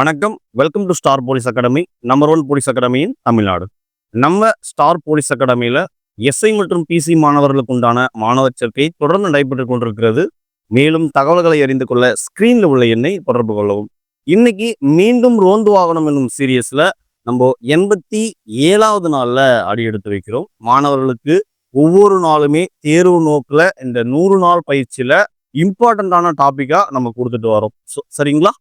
வணக்கம். Welcome to star police academy number one police அகாடமியின் Tamil Nadu. நம்ம star police அகாடமியில் SI மற்றும் பிசி மாணவர்களுக்கு உண்டான மாணவர் சேர்க்கை தொடர்ந்து நடைபெற்றுக் கொண்டிருக்கிறது. மேலும் தகவல்களை அறிந்து கொள்ள ஸ்க்ரீனில் உள்ள எண்ணை தொடர்பு கொள்ளவும். இன்னைக்கு மீண்டும் ரோந்து வாகனம் என்னும் சீரியஸில் நம்ம எண்பத்தி ஏழாவது நாளில் அடி எடுத்து வைக்கிறோம். மாணவர்களுக்கு ஒவ்வொரு நாளுமே தேர்வு நோக்கில் இந்த நூறு நாள் பயிற்சியில் இம்பார்ட்டண்ட்டான டாப்பிக்காக நம்ம கொடுத்துட்டு வரோம். சரிங்களா?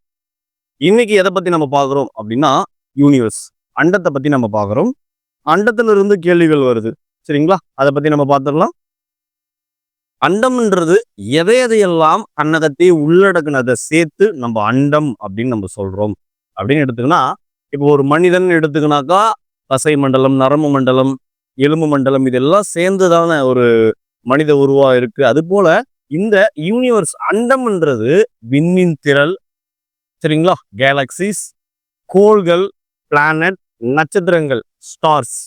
இன்னைக்கு எதை பத்தி நம்ம பார்க்குறோம் அப்படின்னா யூனிவர்ஸ் அண்டத்தை பத்தி நம்ம பார்க்குறோம். அண்டத்துல இருந்து கேள்விகள் வருது. சரிங்களா? அதை பத்தி நம்ம பார்த்துடலாம். அண்டம்ன்றது எதை எதையெல்லாம் அன்னதத்தை உள்ளடக்குனதை சேர்த்து நம்ம அண்டம் அப்படின்னு நம்ம சொல்றோம். அப்படின்னு எடுத்துக்கினா இப்போ ஒரு மனிதன் எடுத்துக்கினாக்கா பசை மண்டலம் நரம்பு மண்டலம் எலும்பு மண்டலம் இதெல்லாம் சேர்ந்துதான ஒரு மனித உருவா இருக்கு. அது போல இந்த யூனிவர்ஸ் அண்டம்ன்றது விண்மின் திரள் சரிங்களா? கேலக்சிஸ் கோள்கள் பிளானட் நட்சத்திரங்கள் ஸ்டார்ஸ்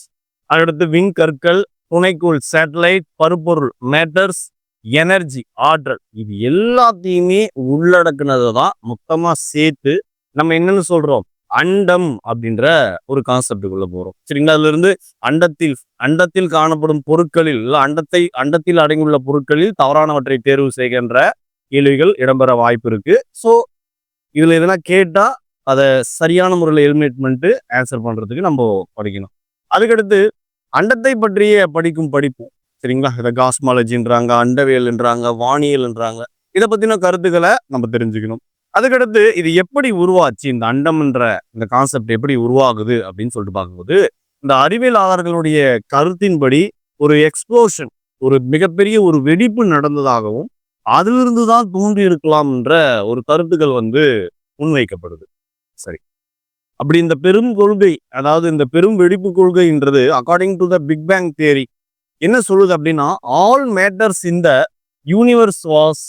அடுத்து விண்கற்கள் துணைக்கோள் சேட்டலைட் பருப்பொருள் மேட்டர்ஸ் எனர்ஜி ஆற்றல். இது எல்லாத்தையுமே உள்ளடக்குனதை தான் மொத்தமாக சேர்த்து நம்ம என்னன்னு சொல்கிறோம் அண்டம் அப்படின்ற ஒரு கான்செப்டுக்குள்ள போகிறோம் சரிங்களா? அதுல இருந்து அண்டத்தில் அண்டத்தில் காணப்படும் பொருட்களில் இல்லை அண்டத்தை அண்டத்தில் அடங்கியுள்ள பொருட்களில் தவறானவற்றை தேர்வு செய்கின்ற கேள்விகள் இடம்பெற வாய்ப்பு இருக்கு. ஸோ இதில் எதனா கேட்டால் அதை சரியான முறையில் எலிமினேட் பண்ணிட்டு ஆன்சர் பண்ணுறதுக்கு நம்ம படிக்கணும். அதுக்கடுத்து அண்டத்தை பற்றிய படிக்கும் படிப்பு. சரிங்களா? இதை காஸ்மாலஜின்றாங்க அண்டவியல்ன்றாங்க வானியல்ன்றாங்க. இதை பற்றின கருத்துக்களை நம்ம தெரிஞ்சுக்கணும். அதுக்கடுத்து இது எப்படி உருவாச்சு? இந்த அண்டம்ன்ற இந்த கான்செப்ட் எப்படி உருவாகுது? அப்படின்னு சொல்லிட்டு பார்க்கும்போது இந்த அறிவியலாளர்களுடைய கருத்தின்படி ஒரு எக்ஸ்ப்ளோஷன் ஒரு மிகப்பெரிய ஒரு வெடிப்பு நடந்ததாகவும் அதிலிருந்து தான் தோன்றி இருக்கலாம் என்ற ஒரு கருத்துக்கள் வந்து முன்வைக்கப்படுது. சரி. அப்படி இந்த பெரும் கொள்கை அதாவது இந்த பெரும் வெடிப்பு கொள்கைன்றது according to the big bang theory என்ன சொல்லுது அப்படின்னா all matters in the universe was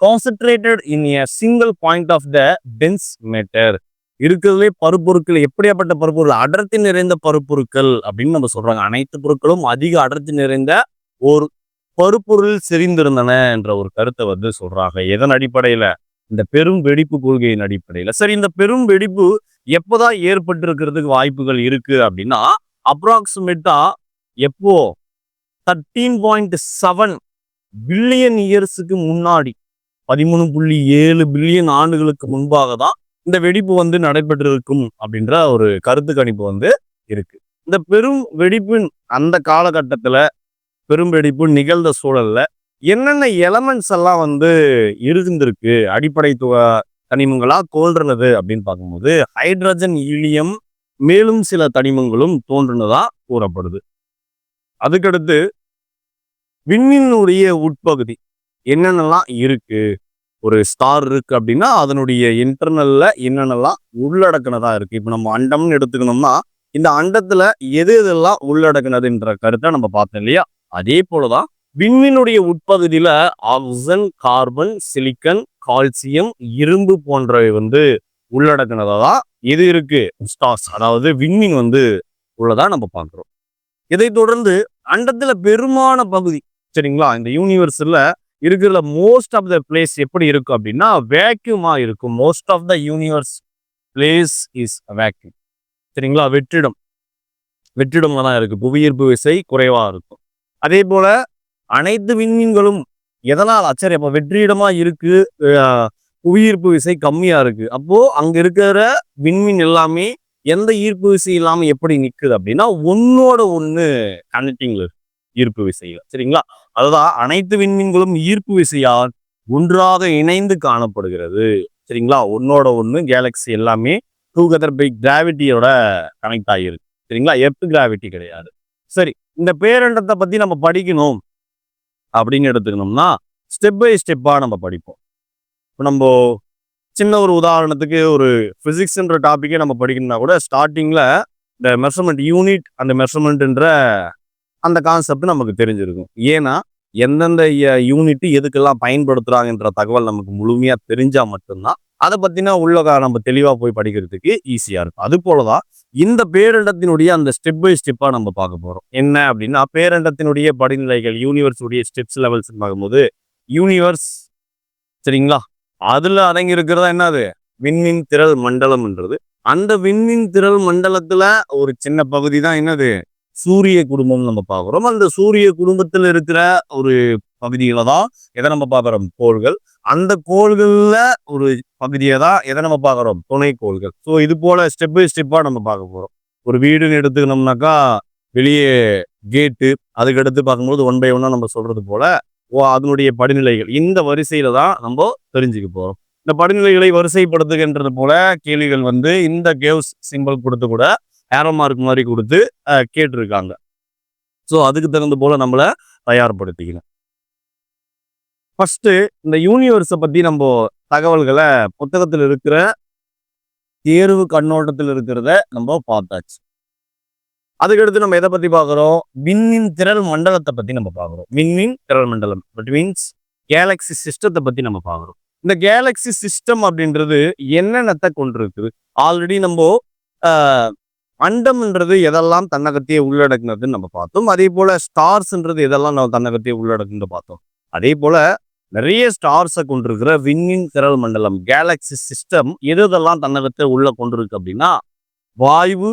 concentrated in a single point of the dense matter இருக்கிறதுலே பருப்பொருட்கள் எப்படியாப்பட்ட பருப்பொருள் அடர்த்தி நிறைந்த பருப்பொருட்கள் அப்படின்னு நம்ம சொல்றாங்க. அனைத்து பொருட்களும் அதிக அடர்த்தி நிறைந்த ஒரு பருப்பொருள் செறிந்திருந்தன என்ற ஒரு கருத்தை வந்து சொல்றாங்க. எதன் அடிப்படையில? இந்த பெரும் வெடிப்பு கொள்கையின் அடிப்படையில. சரி இந்த பெரும் வெடிப்பு எப்போதான் ஏற்பட்டிருக்கிறதுக்கு வாய்ப்புகள் இருக்கு அப்படின்னா அப்ராக்சிமேட்டா எப்போ? தர்டீன் பாயிண்ட் செவன் பில்லியன் இயர்ஸுக்கு முன்னாடி பதிமூணு புள்ளி ஏழு பில்லியன் ஆண்டுகளுக்கு முன்பாக தான் இந்த வெடிப்பு வந்து நடைபெற்றிருக்கும் அப்படின்ற ஒரு கருத்து கணிப்பு வந்து இருக்கு. இந்த பெரும் வெடிப்பின் அந்த காலகட்டத்துல பெரும்பெடிப்பு நிகழ்ந்த சூழல்ல என்னென்ன எலமெண்ட்ஸ் எல்லாம் வந்து இருந்திருக்கு? அடிப்படை துவ தனிமங்களா தோன்றுனது அப்படின்னு பார்க்கும்போது ஹைட்ரஜன் ஈலியம் மேலும் சில தனிமங்களும் தோன்றுனதா கூறப்படுது. அதுக்கடுத்து விண்ணினுடைய உட்பகுதி என்னென்னலாம் இருக்கு? ஒரு ஸ்டார் இருக்கு அப்படின்னா அதனுடைய இன்டர்னல்ல என்னென்னலாம் உள்ளடக்கினதா இருக்கு? இப்போ நம்ம அண்டம்னு எடுத்துக்கணும்னா இந்த அண்டத்துல எது எதெல்லாம் உள்ளடக்குனதுன்ற கருத்தை நம்ம பார்த்தோம் இல்லையா? அதே போலதான் விண்மீனுடைய உட்பகுதியில ஆக்சிஜன் கார்பன் சிலிக்கன் கால்சியம் இரும்பு போன்றவை வந்து உள்ளடக்கினதா தான் இது இருக்கு. ஸ்டார்ஸ் அதாவது விண்மீன் வந்து உள்ளதா நம்ம பார்க்குறோம். இதை தொடர்ந்து அண்டத்துல பெருமான பகுதி சரிங்களா? இந்த யூனிவர்ஸ்ல இருக்கிற மோஸ்ட் ஆஃப் த பிளேஸ் எப்படி இருக்கும் அப்படின்னா வேக்யூமா இருக்கும். Most of the universe place is vacuum சரிங்களா? வெற்றிடம். வெற்றிடமா தான் இருக்கு. புவியீர்ப்பு விசை குறைவா இருக்கும். அதே போல அனைத்து விண்மீன்களும் எதனால் ஆச்சரிய அப்ப வெற்றிடமா இருக்கு புவியீர்ப்பு விசை கம்மியா இருக்கு. அப்போ அங்க இருக்கிற விண்மீன் எல்லாமே எந்த ஈர்ப்பு விசை இல்லாம எப்படி நிக்குது அப்படின்னா ஒன்னோட ஒண்ணு கனெக்டிங்ல ஈர்ப்பு விசையில. சரிங்களா? அதுதான் அனைத்து விண்மீன்களும் ஈர்ப்பு விசையால் ஒன்றாக இணைந்து காணப்படுகிறது. சரிங்களா? ஒன்னோட ஒண்ணு கேலக்ஸி எல்லாமே டூகெதர் பை கிராவிட்டியோட கனெக்ட் ஆகியிருக்கு. சரிங்களா? எர்த் கிராவிட்டி கிடையாது. சரி இந்த பேரண்டத்தை பற்றி நம்ம படிக்கணும் அப்படின்னு எடுத்துக்கணும்னா ஸ்டெப் பை ஸ்டெப்பாக நம்ம படிப்போம். இப்போ நம்ம சின்ன ஒரு உதாரணத்துக்கு ஒரு ஃபிசிக்ஸ்ன்ற டாப்பிக்கே நம்ம படிக்கணும்னா கூட ஸ்டார்டிங்கில் இந்த மெஷர்மெண்ட் யூனிட் அந்த மெஷர்மெண்ட்ன்ற அந்த கான்செப்ட் நமக்கு தெரிஞ்சிருக்கும். ஏன்னா எந்தெந்த யூனிட் எதுக்கெல்லாம் பயன்படுத்துகிறாங்கன்ற தகவல் நமக்கு முழுமையாக தெரிஞ்சால் மட்டும்தான் அதை பற்றினா உள்ளக நம்ம தெளிவாக போய் படிக்கிறதுக்கு ஈஸியாக இருக்கும். அது போலதான் இந்த பேரண்டத்தினுடைய அந்த ஸ்டெப் பை ஸ்டெப்பாக நம்ம பார்க்க போகிறோம் என்ன அப்படின்னா பேரண்டத்தினுடைய படிநிலைகள் யூனிவர்ஸுடைய ஸ்டெப்ஸ் லெவல்ஸ் பார்க்கும்போது யூனிவர்ஸ் சரிங்களா? அதில் அடங்கி இருக்கிறதா என்னது விண்மீன் திரள் மண்டலம்ன்றது. அந்த விண்மீன் திரள் மண்டலத்தில் ஒரு சின்ன பகுதி தான் என்னது? சூரிய குடும்பம் நம்ம பார்க்குறோம். அந்த சூரிய குடும்பத்தில் இருக்கிற ஒரு பகுதியில தான் எதை நம்ம பார்க்குறோம்? கோள்கள். அந்த கோள்கள்ல ஒரு பகுதியை தான் எதை நம்ம பார்க்குறோம்? துணை கோள்கள். ஸோ இது போல ஸ்டெப் பை ஸ்டெப்பாக நம்ம பார்க்க போகிறோம் ஒரு வீடுன்னு எடுத்துக்கணும்னாக்கா வெளியே கேட்டு அதுக்கடுத்து பார்க்கும்போது ஒன் பை ஒன்னாக நம்ம சொல்றது போல ஓ அதனுடைய படிநிலைகள். இந்த வரிசையில தான் நம்ம தெரிஞ்சுக்க போகிறோம் இந்த படிநிலைகளை வரிசைப்படுத்துகின்றது போல கேள்விகள் வந்து இந்த கேவ்ஸ் சிம்பிள் கொடுத்து கூட ஏரோ மார்க் மாதிரி கொடுத்து கேட்டிருக்காங்க. ஸோ அதுக்கு தகுந்த போல நம்மளை தயார்படுத்திக்கணும். ஃபஸ்ட்டு இந்த யூனிவர்ஸை பற்றி நம்ம தகவல்களை புத்தகத்தில் இருக்கிற தேர்வு கண்ணோட்டத்தில் இருக்கிறத நம்ம பார்த்தாச்சு. அதுக்கடுத்து நம்ம எதை பற்றி பார்க்குறோம்? விண்ணின் திரள் மண்டலத்தை பற்றி நம்ம பார்க்குறோம். விண்ணின் திரள் மண்டலம். பட் மீன்ஸ் கேலக்சி சிஸ்டத்தை பற்றி நம்ம பார்க்குறோம். இந்த கேலக்சி சிஸ்டம் அப்படின்றது என்னென்னத்தை கொண்டிருக்குது ஆல்ரெடி நம்ம அண்டம்ன்றது எதெல்லாம் தன்னகத்தையே உள்ளடக்குனதுன்னு நம்ம பார்த்தோம். அதே போல ஸ்டார்ஸ்ன்றது எதெல்லாம் நம்ம தன்னகத்தையே உள்ளடக்குன்னு பார்த்தோம். அதே போல நிறைய ஸ்டார்ஸை கொண்டிருக்கிற விண்ணின் திரள் மண்டலம் கேலக்சி சிஸ்டம் எது எதெல்லாம் தன்னகத்தை உள்ள கொண்டிருக்கு அப்படின்னா வாயு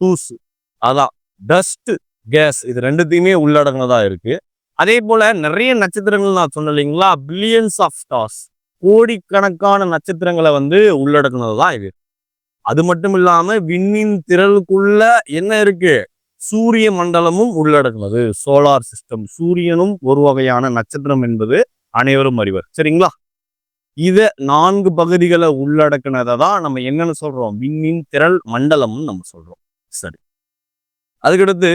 தூசு. அதான். டஸ்ட் கேஸ் இது ரெண்டுத்தையுமே உள்ளடங்கினதா இருக்கு. அதே போல நிறைய நட்சத்திரங்கள் நான் சொன்னேன் இல்லைங்களா? பில்லியன்ஸ் ஆஃப் ஸ்டார்ஸ் கோடிக்கணக்கான நட்சத்திரங்களை வந்து உள்ளடக்குனது தான் இது. அது மட்டும் இல்லாம விண்ணின் திரளுக்குள்ள என்ன இருக்கு? சூரிய மண்டலமும் உள்ளடக்குனது. சோலார் சிஸ்டம் சூரியனும் ஒரு வகையான நட்சத்திரம் என்பது அனைவரும் அறிவர். சரிங்களா? இத நான்கு பகுதிகளை உள்ளடக்குனதை தான் நம்ம என்னன்னு சொல்றோம்? விண்ணின் திரள் மண்டலம்னு நம்ம சொல்றோம். சரி. அதுக்கடுத்து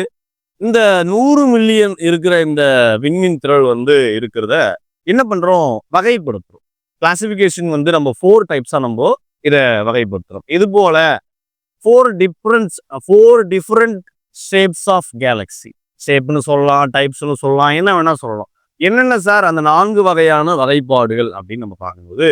இந்த நூறு மில்லியன் இருக்கிற இந்த விண்மீன் திரள் வந்து இருக்கிறத என்ன பண்றோம்? வகைப்படுத்துறோம். கிளாசிபிகேஷன் வந்து நம்ம ஃபோர் டைப்ஸா நம்ம இதை வகைப்படுத்துறோம். இது போல four differents four different shapes of galaxy ஷேப்னு சொல்லலாம் டைப்ஸ்னு சொல்லலாம் என்ன வேணா சொல்லலாம். என்னென்ன சார்? அந்த நான்கு வகையான வகைப்பாடுகள் அப்படின்னு நம்ம பார்க்கும்போது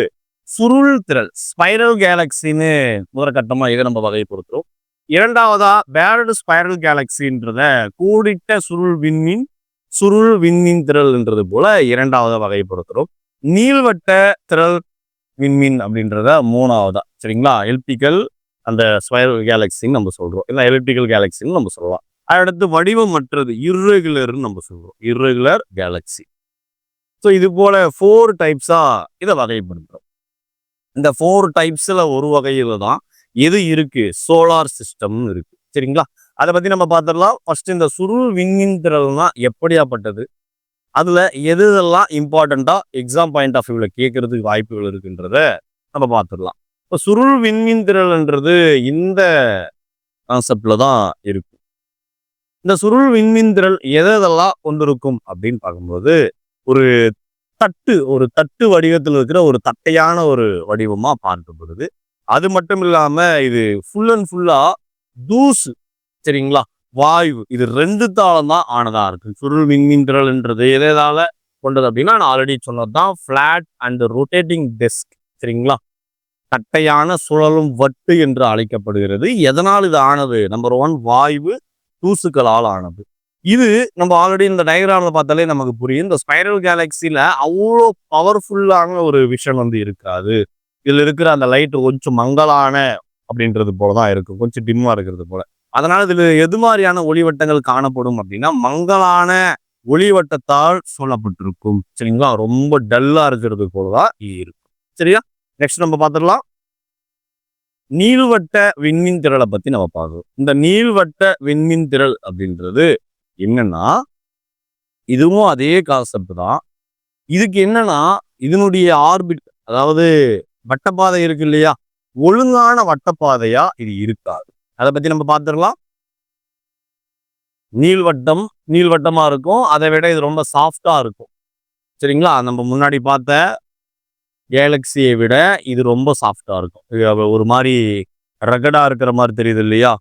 சுருள் திரள் ஸ்பைரல் கேலக்சின்னு முதற்கட்டமாக இதை நம்ம வகைப்படுத்துகிறோம் இரண்டாவதா பேரடு ஸ்பைரல் கேலக்சின்றத கூடிட்ட சுருள் விண்மீன் சுருள் விண்மீன் திரள்ன்றது போல இரண்டாவதா வகைப்படுத்துகிறோம் நீள்வட்ட திரள் விண்மீன் அப்படின்றத மூணாவதா. சரிங்களா? எல்பிக்கல் அந்த ஸ்பைரல் கேலக்சின்னு நம்ம சொல்றோம். இல்லை எலிப்டிக்கல் கேலக்சின்னு நம்ம சொல்லலாம். அடுத்து வடிவமற்றது இர்ரெகுலர்னு நம்ம சொல்றோம். இர்ரெகுலர் கேலக்சி ஸோ இது போல ஃபோர் டைப்ஸாக இதை வகைப்படுத்துகிறோம் இந்த ஃபோர் டைப்ஸில் ஒரு வகையில் தான் எது இருக்குது சோலார் சிஸ்டம்னு இருக்குது சரிங்களா? அதை பற்றி நம்ம பார்த்துடலாம். ஃபர்ஸ்ட் இந்த சுருள் விண்மீன் திரள்னா எப்படியாப்பட்டது? அதில் எது எதெல்லாம் இம்பார்ட்டண்ட்டாக எக்ஸாம் பாயிண்ட் ஆஃப் வியூவில் கேட்கறதுக்கு வாய்ப்புகள் இருக்குன்றத நம்ம பார்த்துடலாம். இப்போ சுருள் விண்மீன் திரள்ன்றது இந்த கான்செப்டில் தான் இருக்கும். இந்த சுருள் விண்மீன் திரள் எதை எதெல்லாம் கொண்டிருக்கும் அப்படின்னு பார்க்கும்போது ஒரு தட்டு ஒரு தட்டு வடிவத்தில் இருக்கிற ஒரு தட்டையான ஒரு வடிவமாக பார்க்கப்படுது. அது மட்டும் இல்லாமல் இது ஃபுல் அண்ட் ஃபுல்லாக தூசு சரிங்களா? வாயு இது ரெண்டு தாளம் தான் ஆனதாக இருக்கு. சுருள் விண்மீன்றது எதால கொண்டது அப்படின்னா நான் ஆல்ரெடி சொன்னது தான் ஃப்ளாட் அண்ட் ரொட்டேட்டிங் டெஸ்க் சரிங்களா? தட்டையான சுழலும் வட்டு என்று அழைக்கப்படுகிறது. எதனால் இது ஆனது? நம்பர் ஒன் வாயு தூசுக்களால் ஆனது. இது நம்ம ஆல்ரெடி இந்த டயக்ராமில் பார்த்தாலே நமக்கு புரியும். இந்த ஸ்பைரல் கேலக்சியில் அவ்வளோ பவர்ஃபுல்லான ஒரு விஷன் வந்து இருக்காது. இதில் இருக்கிற அந்த லைட் கொஞ்சம் மங்கலான அப்படின்றது போல தான் இருக்கும். கொஞ்சம் டிம்மாக இருக்கிறது போல. அதனால் இதில் எது மாதிரியான ஒளிவட்டங்கள் காணப்படும் அப்படின்னா மங்கலான ஒளிவட்டத்தால் சொல்லப்பட்டிருக்கும் சரிங்களா? ரொம்ப டல்லாக இருக்கிறது போலதான் தான் இருக்கும். சரியா? நெக்ஸ்ட் நம்ம பார்த்துடலாம். நீள்வட்ட விண்மீன் திரளை பற்றி நம்ம பார்க்கணும். இந்த நீள்வட்ட விண்மீன் திரள் அப்படின்றது என்னன்னா இதுவும் அதே கான்செப்ட் தான். இதுக்கு என்னன்னா இதனுடைய ஆர்பிட் அதாவது வட்டப்பாதை இருக்கு இல்லையா? ஒழுங்கான வட்டப்பாதையா இது இருக்காது. அதை பத்தி நம்ம பார்த்துடலாம். நீள்வட்டம் நீள்வட்டமா இருக்கும். அதை விட இது ரொம்ப சாஃப்டா இருக்கும். சரிங்களா? நம்ம முன்னாடி பார்த்த கேலக்சியை விட இது ரொம்ப சாஃப்டா இருக்கும். ஒரு மாதிரி ரகடா இருக்கிற மாதிரி தெரியுது இல்லையா?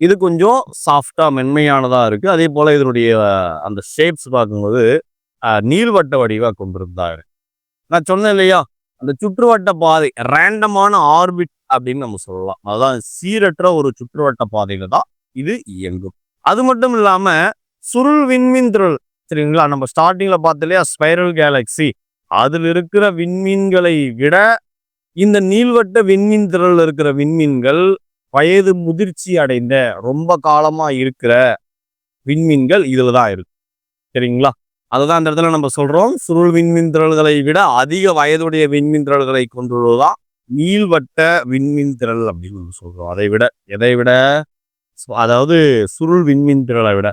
இது கொஞ்சம் சாஃப்டாக மென்மையானதாக இருக்குது அதே போல் இதனுடைய அந்த ஷேப்ஸ் பார்க்கும்போது நீள்வட்ட வடிவாக கொண்டிருந்தாங்க நான் சொன்னேன் இல்லையா? அந்த சுற்றுவட்ட பாதை ரேண்டமான ஆர்பிட் அப்படின்னு நம்ம சொல்லலாம். அதான் சீரற்ற ஒரு சுற்றுவட்ட பாதையில தான் இது இயங்கும். அது மட்டும் இல்லாமல் சுருள் விண்மீன் திரள் சரிங்களா? நம்ம ஸ்டார்டிங்கில் பார்த்த இல்லையா? ஸ்பைரல் கேலக்சி அதில் இருக்கிற விண்மீன்களை விட இந்த நீள்வட்ட விண்மீன் திரள் இருக்கிற விண்மீன்கள் வயது முதிர்ச்சி அடைந்த ரொம்ப காலமா இருக்கிற விண்மீன்கள் இதுல தான் இருக்கு. சரிங்களா? அதுதான் அந்த இடத்துல நம்ம சொல்றோம். சுருள் விண்மீன் திரள்களை விட அதிக வயதுடைய விண்மீன் திரள்களை கொண்டுள்ளதுதான் நீள்வட்ட விண்மீன் திரள் அப்படின்னு நம்ம சொல்றோம். அதை விட எதை விட? அதாவது சுருள் விண்மீன் திரளை விட.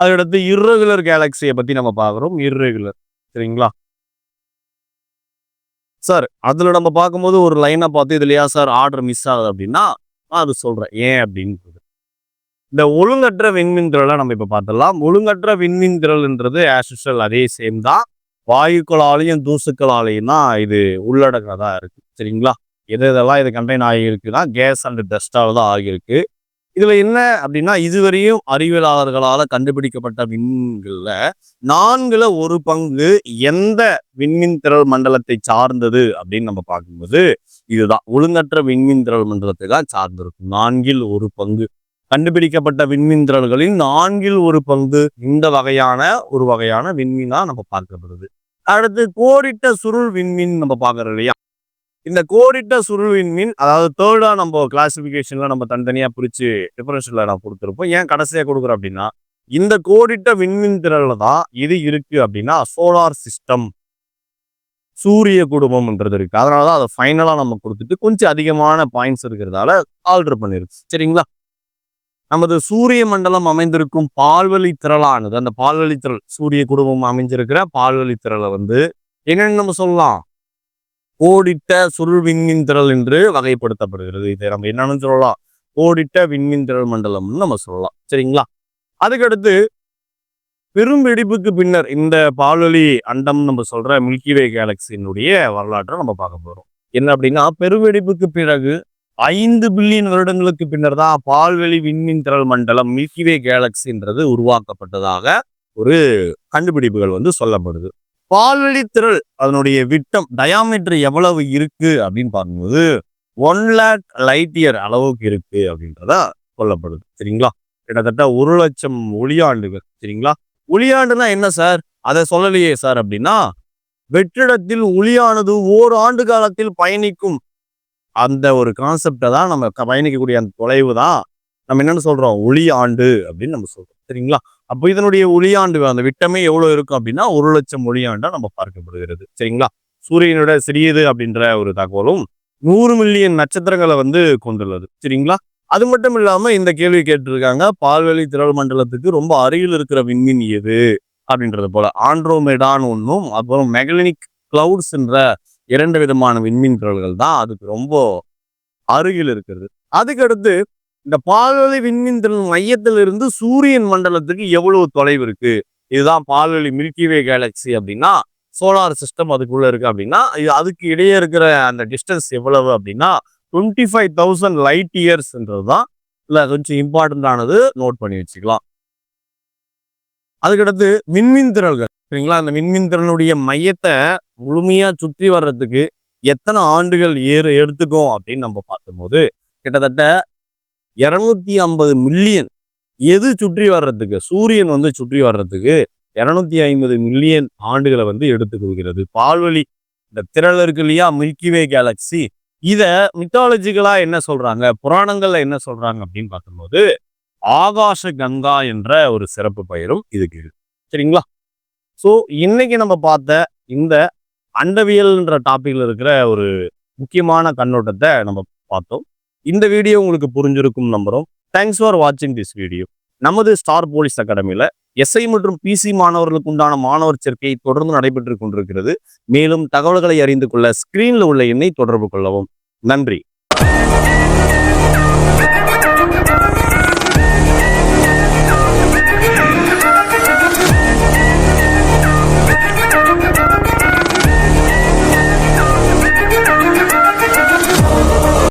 அதுக்கடுத்து இர்ரெகுலர் கேலக்சியை பத்தி நம்ம பார்க்குறோம். இர்ரெகுலர். சரிங்களா? சார் அதில் நம்ம பார்க்கும்போது ஒரு லைனை பார்த்து இதுலையா சார் ஆர்டர் மிஸ் ஆகுது அப்படின்னா நான் அது சொல்கிறேன் ஏன் அப்படின்றது இந்த ஒழுங்கற்ற விண்மீன் திரளை நம்ம இப்போ பார்த்துடலாம். ஒழுங்கற்ற விண்மீன் திரள்ன்றது ஆஸ் அதே சேம் தான். வாயுக்களாலையும் தூசுக்களாலையும் தான் இது உள்ளடக்கிறதா இருக்குது சரிங்களா? எது இதெல்லாம் இது கண்டெயின் ஆகியிருக்குன்னா கேஸ் அண்ட் டஸ்டால தான் ஆகியிருக்கு. இதுல என்ன அப்படின்னா இதுவரையும் அறிவியலாளர்களால கண்டுபிடிக்கப்பட்ட விண்கள்ல நான்குல ஒரு பங்கு எந்த விண்மீன் திரள் மண்டலத்தை சார்ந்தது அப்படின்னு நம்ம பார்க்கும்போது இதுதான். ஒழுங்கற்ற விண்மீன் திரள் மண்டலத்தை தான் சார்ந்திருக்கும். நான்கில் ஒரு பங்கு. கண்டுபிடிக்கப்பட்ட விண்மீன் திரள்களில் நான்கில் ஒரு பங்கு இந்த வகையான ஒரு வகையான விண்மீனா நம்ம பார்க்கப்படுது. அடுத்து கோடிட்ட சுருள் விண்மீன் நம்ம பார்க்கறோம் இல்லையா? இந்த கோடிட்ட சுருள் விண்மீன் அதாவது தேர்டா நம்ம கிளாசிபிகேஷன்ல நம்ம தனித்தனியா பிரிச்சு டிஃபரன்ஷியல்ல நான் கொடுத்துருப்போம். ஏன் கடைசியா கொடுக்குறோம் அப்படின்னா இந்த கோடிட்ட விண்மீன் திரள்ல தான் இது இருக்கு அப்படின்னா சோலார் சிஸ்டம் சூரிய குடும்பம்ன்றது இருக்கு. அதனாலதான் அதை ஃபைனலா நம்ம கொடுத்துட்டு கொஞ்சம் அதிகமான பாயிண்ட்ஸ் இருக்கிறதால ஆல்டர் பண்ணிருக்கு சரிங்களா? நமது சூரிய மண்டலம் அமைந்திருக்கும் பால்வழி திரளானது அந்த பால்வழி திரள் சூரிய குடும்பம் அமைஞ்சிருக்கிற பால்வழி திரளை வந்து என்னென்னு நம்ம சொல்லலாம்? கோடிட்ட சுருள் விண்மீன் திரள் என்று வகைப்படுத்தப்படுகிறது. இதை நம்ம என்னன்னு சொல்லலாம்? கோடிட்ட விண்மீன் திரள் மண்டலம்னு நம்ம சொல்லலாம். சரிங்களா? அதுக்கடுத்து பெரும் வெடிப்புக்கு பின்னர் இந்த பால்வெளி அண்டம் நம்ம சொல்ற மில்கிவே கேலக்சியினுடைய வரலாற்றை நம்ம பார்க்க போறோம். என்ன அப்படின்னா பெருவெடிப்புக்கு பிறகு ஐந்து பில்லியன் வருடங்களுக்கு பின்னர் தான் பால்வெளி விண்மீன் திரள் மண்டலம் மில்கிவே கேலக்சின்றது உருவாக்கப்பட்டதாக ஒரு கண்டுபிடிப்புகள் வந்து சொல்லப்படுது. பால்வெளி திரள் அதனுடைய விட்டம் டயாமீட்டர் எவ்வளவு இருக்கு அப்படின்னு பார்க்கும்போது ஒன் லேக் லைட் இயர் அளவுக்கு இருக்கு அப்படின்றத சொல்லப்படுது. சரிங்களா? கிட்டத்தட்ட ஒரு லட்சம் ஒளியாண்டுகள். சரிங்களா? ஒளியாண்டுனா என்ன சார் அதை சொல்லலையே சார் அப்படின்னா வெற்றிடத்தில் ஒளியானது ஓர் ஆண்டு காலத்தில் பயணிக்கும். அந்த ஒரு கான்செப்டை தான் நம்ம பயணிக்கக்கூடிய அந்த தொலைவு தான் நம்ம என்னென்னு சொல்கிறோம் ஒளி ஆண்டு அப்படின்னு நம்ம சொல்கிறோம் சரிங்களா? அப்போ இதனுடைய ஒளியாண்டு அந்த விட்டமே எவ்வளோ இருக்கும் அப்படின்னா ஒரு லட்சம் ஒளியாண்டா நம்ம பார்க்கப்படுகிறது. சரிங்களா? சூரியனோட சிறியது அப்படின்ற ஒரு தகவலும் நூறு மில்லியன் நட்சத்திரங்களை வந்து கொண்டுள்ளது. சரிங்களா? அது மட்டும் இல்லாம இந்த கேள்வி கேட்டிருக்காங்க பால்வெளி திரள் மண்டலத்துக்கு ரொம்ப அருகில் இருக்கிற விண்மீன் எது? அப்படின்றது போல. ஆண்ட்ரோமெடான் ஒன்றும் அப்புறம் மெகலினிக் கிளவுட்ஸ் என்ற இரண்டு விதமான விண்மீன் திரள்கள் தான். அதுக்கு ரொம்ப அருகில் இருக்கிறது. அதுக்கடுத்து இந்த பால்வெளி விண்மீன் மையத்தில் இருந்து சூரியன் மண்டலத்துக்கு எவ்வளவு தொலைவு இருக்கு? இதுதான் பால்வெளி மில்கிவே கேலக்சி அப்படின்னா சோலார் சிஸ்டம் அதுக்குள்ள இருக்கு அப்படின்னா இது அதுக்கு இடையே இருக்கிற அந்த டிஸ்டன்ஸ் எவ்வளவு அப்படின்னா டுவெண்ட்டி ஃபைவ் தௌசண்ட் லைட் இயர்ஸ்ன்றது தான் இல்லை கொஞ்சம் இம்பார்ட்டண்ட்டானது நோட் பண்ணி வச்சுக்கலாம். அதுக்கடுத்து விண்மீன் திரள்கள் சரிங்களா? அந்த விண்மீன் திரளுடைய மையத்தை முழுமையா சுற்றி வர்றதுக்கு எத்தனை ஆண்டுகள் ஏறு எடுத்துக்கும் அப்படின்னு நம்ம பார்க்கும்போது கிட்டத்தட்ட இரநூத்தி ஐம்பது மில்லியன். எது சுற்றி வர்றதுக்கு? சூரியன் வந்து சுற்றி வர்றதுக்கு இரநூத்தி ஐம்பது மில்லியன் ஆண்டுகளை வந்து எடுத்துக்கொள்கிறது பால்வழி இந்த திரள் இருக்கு இல்லையா? மில்கிவே கேலக்சி இதை மித்தாலஜிக்கலா என்ன சொல்றாங்க? புராணங்கள்ல என்ன சொல்றாங்க அப்படின்னு பார்க்கும்போது ஆகாஷ கங்கா என்ற ஒரு சிறப்பு பெயரும் இதுக்கு சரிங்களா? ஸோ இன்னைக்கு நம்ம பார்த்த இந்த அண்டவியல்ன்ற டாபிக்ல இருக்கிற ஒரு முக்கியமான கண்ணோட்டத்தை நம்ம பார்த்தோம். இந்த வீடியோ உங்களுக்கு புரிஞ்சிருக்கும் நம்புறோம். தேங்க்ஸ் ஃபார் வாட்சிங் திஸ் வீடியோ நமது ஸ்டார் போலீஸ் அகாடமியில எஸ்ஐ மற்றும் பிசி மாணவர்களுக்கு உண்டான மாணவர் சேர்க்கை தொடர்ந்து நடைபெற்று கொண்டிருக்கிறது. மேலும் தகவல்களை அறிந்து கொள்ள ஸ்கிரீனில் உள்ள எண்ணை தொடர்பு கொள்ளவும். நன்றி.